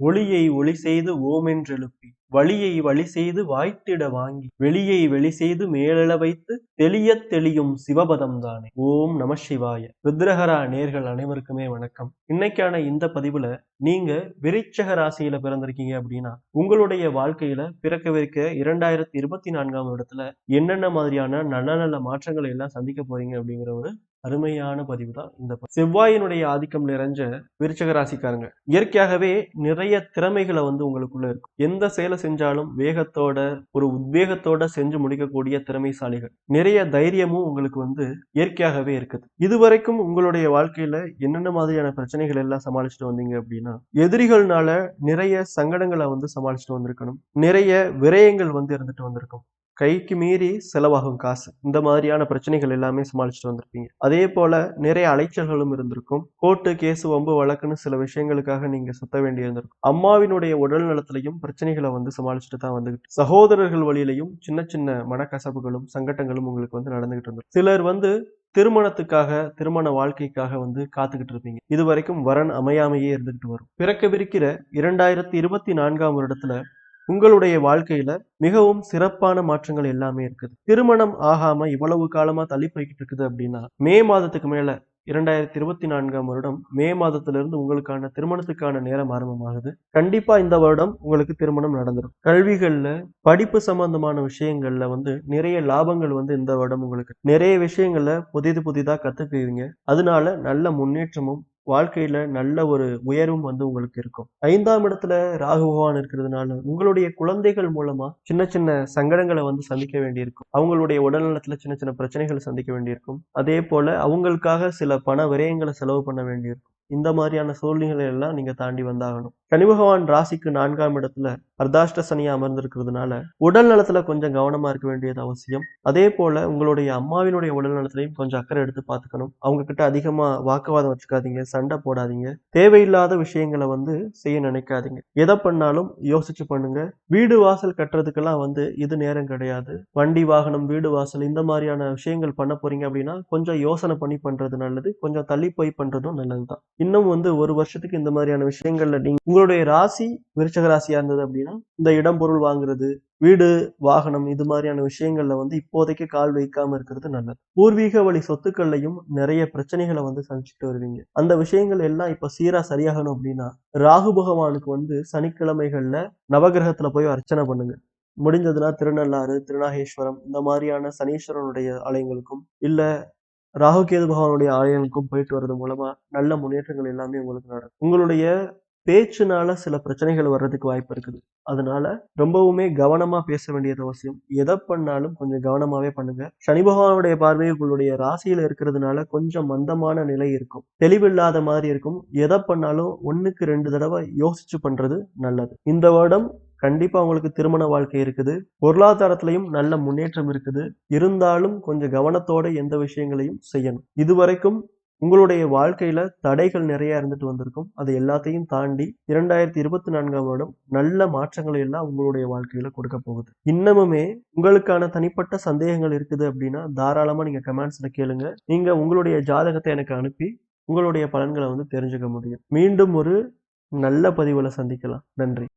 ஒளியை ஒளி செய்து ஓமென்றெழுப்பி வழியை வழி செய்து வாய்த்திட வாங்கி வெளியை வெளி செய்து மேலெழ வைத்து தெளியத் தெளியும் சிவபதம் தானே. ஓம் நம சிவாய. ருத்ரஹரா நேர்கள் அனைவருக்குமே வணக்கம். இன்னைக்கான இந்த பதிவுல நீங்க விருச்சக ராசியில பிறந்திருக்கீங்க அப்படின்னா உங்களுடைய வாழ்க்கையில பிறக்கவிருக்க இரண்டாயிரத்தி இருபத்தி நான்காம் வருடத்துல என்னென்ன மாதிரியான நல்ல நல்ல மாற்றங்களை எல்லாம் சந்திக்க போறீங்க அப்படிங்கிற ஒரு அருமையான பதிவு தான் இந்த செவ்வாயினுடைய ஆதிக்கம் நிறைஞ்ச விருச்சக ராசிக்காரங்க. இயற்கையாகவே நிறைய திறமைகளை வந்து உங்களுக்குள்ள இருக்கும் எந்த செயலை செஞ்சாலும் வேகத்தோட ஒரு உத்வேகத்தோட செஞ்சு முடிக்கக்கூடிய திறமைசாலிகள். நிறைய தைரியமும் உங்களுக்கு வந்து இயற்கையாகவே இருக்குது. இதுவரைக்கும் உங்களுடைய வாழ்க்கையில என்னென்ன மாதிரியான பிரச்சனைகள் எல்லாம் சமாளிச்சுட்டு வந்தீங்க அப்படின்னா எதிரிகள்னால நிறைய சங்கடங்களை வந்து சமாளிச்சுட்டு வந்திருக்கணும். நிறைய விரயங்கள் வந்து இருந்துட்டு வந்திருக்கும். கைக்கு மீறி செலவாகும் காசு. இந்த மாதிரியான பிரச்சனைகள் எல்லாமே சமாளிச்சுட்டு வந்திருப்பீங்க. அதே போல நிறைய அலைச்சல்களும் இருந்திருக்கும். கோர்ட்டு கேஸ் வம்பு வழக்குன்னு சில விஷயங்களுக்காக நீங்க சுத்த வேண்டி இருந்திருக்கும். அம்மாவினுடைய உடல் நலத்திலையும் பிரச்சனைகளை வந்து சமாளிச்சுட்டு தான் வந்துகிட்டு சகோதரர்கள் வழியிலையும் சின்ன சின்ன மனக்கசப்புகளும் சங்கட்டங்களும் உங்களுக்கு வந்து நடந்துகிட்டு இருந்தது சிலர் வந்து திருமணத்துக்காக திருமண வாழ்க்கைக்காக வந்து காத்துக்கிட்டு இருப்பீங்க. இது வரைக்கும் வரன் அமையாமையே இருந்துகிட்டு வரும். பிறக்கவிருக்கிற இரண்டாயிரத்தி இருபத்தி நான்காம் வருடத்துல உங்களுடைய வாழ்க்கையில மிகவும் சிறப்பான மாற்றங்கள் எல்லாமே இருக்குது. திருமணம் ஆகாம இவ்வளவு காலமா தள்ளி போய்கிட்டு இருக்குது அப்படின்னா மே மாதத்துக்கு மேல இரண்டாயிரத்தி இருபத்தி நான்காம் வருடம் மே மாதத்திலிருந்து உங்களுக்கான திருமணத்துக்கான நேரம் ஆரம்பமாகுது. கண்டிப்பா இந்த வருடம் உங்களுக்கு திருமணம் நடந்துடும் கல்விகள்ல படிப்பு சம்பந்தமான விஷயங்கள்ல வந்து நிறைய லாபங்கள் வந்து இந்த வருடம் உங்களுக்கு. நிறைய விஷயங்கள்ல புதிது புதிதா கத்துக்குவீங்க. அதனால நல்ல முன்னேற்றமும் வாழ்க்கையில நல்ல ஒரு உயர்வும் வந்து உங்களுக்கு இருக்கும். ஐந்தாம் இடத்துல ராகு பகவான் இருக்கிறதுனால உங்களுடைய குழந்தைகள் மூலமா சின்ன சின்ன சங்கடங்களை வந்து சந்திக்க வேண்டியிருக்கும். அவங்களுடைய உடல்நலத்துல சின்ன சின்ன பிரச்சனைகளை சந்திக்க வேண்டியிருக்கும். அதே போல அவங்களுக்காக சில பண விரயங்களை செலவு பண்ண வேண்டியிருக்கும். இந்த மாதிரியான சூழ்நிலைகளை எல்லாம் நீங்க தாண்டி வந்தாகணும். சனி பகவான் ராசிக்கு நான்காம் இடத்துல அர்த்தாஷ்ட சனியா அமர்ந்திருக்கிறதுனால உடல் நலத்துல கொஞ்சம் கவனமா இருக்க வேண்டியது அவசியம். அதே போல உங்களுடைய அம்மாவினுடைய உடல் நலத்திலையும் கொஞ்சம் அக்கறை எடுத்து பார்த்துக்கணும். அவங்க கிட்ட அதிகமா வாக்குவாதம் வச்சுக்காதீங்க சண்டை போடாதீங்க. தேவையில்லாத விஷயங்களை வந்து செய்ய நினைக்காதீங்க. எதை பண்ணாலும் யோசிச்சு பண்ணுங்க. வீடு வாசல் கட்டுறதுக்கெல்லாம் வந்து இது நேரம் கிடையாது. வண்டி வாகனம் வீடு வாசல் இந்த மாதிரியான விஷயங்கள் பண்ண போறீங்க அப்படின்னா கொஞ்சம் யோசனை பண்ணி பண்றது நல்லது. கொஞ்சம் தள்ளி போய் பண்றதும் நல்லதுதான். இன்னும் வந்து ஒரு வருஷத்துக்கு இந்த மாதிரியான விஷயங்கள்ல நீங்க உங்களுடைய ராசி விருச்சக ராசியா இருந்தது அப்படின்னா இந்த இடம் பொருள் வாங்குறது வீடு வாகனம் இது மாதிரியான விஷயங்கள்ல வந்து இப்போதைக்கு கால் வைக்காம இருக்கிறது நல்லது. பூர்வீக வழி சொத்துக்கள்லையும் நிறைய பிரச்சனைகளை வந்து சந்திச்சுட்டு வருவீங்க. அந்த விஷயங்கள் எல்லாம் இப்ப சீரா சரியாகணும் அப்படின்னா ராகு பகவானுக்கு வந்து சனிக்கிழமைகள்ல நவகிரகத்துல போய் அர்ச்சனை பண்ணுங்க. முடிஞ்சதுன்னா திருநள்ளாறு திருநாகேஸ்வரம் இந்த மாதிரியான சனீஸ்வரனுடைய ஆலயங்களுக்கும் இல்ல ராகுகேது பகவானுடைய ஆலயங்களுக்கும் போயிட்டு வர்றது மூலமா நல்ல முன்னேற்றங்கள் எல்லாமே உங்களுக்கு நடக்கும். உங்களுடைய பேச்சுனால சில பிரச்சனைகள் வர்றதுக்கு வாய்ப்பு இருக்குது. அதனால ரொம்பவுமே கவனமா பேச வேண்டியது அவசியம். எதை பண்ணாலும் கொஞ்சம் கவனமாவே பண்ணுங்க. சனி பகவானுடைய பார்வை உங்களுடைய ராசியில இருக்கிறதுனால கொஞ்சம் மந்தமான நிலை இருக்கும். தெளிவில்லாத மாதிரி இருக்கும். எதை பண்ணாலும் ஒண்ணுக்கு ரெண்டு தடவை யோசிச்சு பண்றது நல்லது. இந்த வருடம் கண்டிப்பா உங்களுக்கு திருமண வாழ்க்கை இருக்குது. பொருளாதாரத்திலையும் நல்ல முன்னேற்றம் இருக்குது. இருந்தாலும் கொஞ்சம் கவனத்தோட எந்த விஷயங்களையும் செய்யணும். இதுவரைக்கும் உங்களுடைய வாழ்க்கையில தடைகள் நிறைய இருந்துட்டு வந்திருக்கும். அது எல்லாத்தையும் தாண்டி இரண்டாயிரத்தி இருபத்தி நான்காம் வருடம் நல்ல மாற்றங்களை எல்லாம் உங்களுடைய வாழ்க்கையில கொடுக்க போகுது. இன்னமுமே உங்களுக்கான தனிப்பட்ட சந்தேகங்கள் இருக்குது அப்படின்னா தாராளமா நீங்க கமெண்ட்ஸ்ல கேளுங்க. நீங்க உங்களுடைய ஜாதகத்தை எனக்கு அனுப்பி உங்களுடைய பலன்களை வந்து தெரிஞ்சுக்க முடியும். மீண்டும் ஒரு நல்ல பதிவுல சந்திக்கலாம். நன்றி.